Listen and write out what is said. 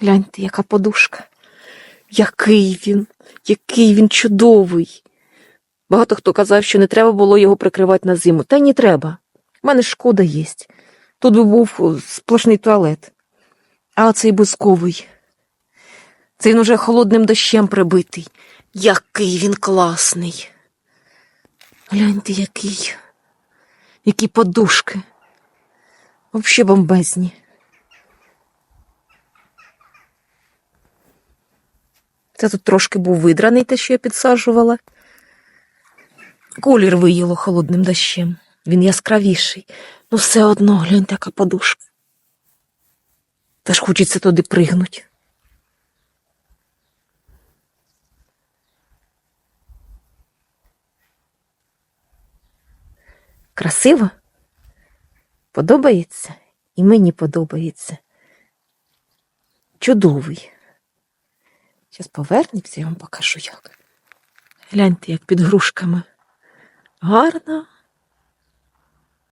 Гляньте, яка подушка. Який він, який він чудовий. Багато хто казав, що не треба було його прикривати на зиму. Та й не треба. У мене шкода є. Тут би був сплошний туалет. А оцей бусковий. Це він уже холодним дощем прибитий. Який він класний. Гляньте, який. Які подушки. Взагалі бомбезні. Це тут трошки був видраний те, що я підсаджувала. Колір виїло холодним дощем. Він яскравіший. Ну, все одно, гляньте, яка подушка. Та ж хочеться туди пригнуть. Красиво? Подобається? І мені подобається. Чудовий. Зараз повернемося, я вам покажу як. Гляньте, як під грушками. Гарно.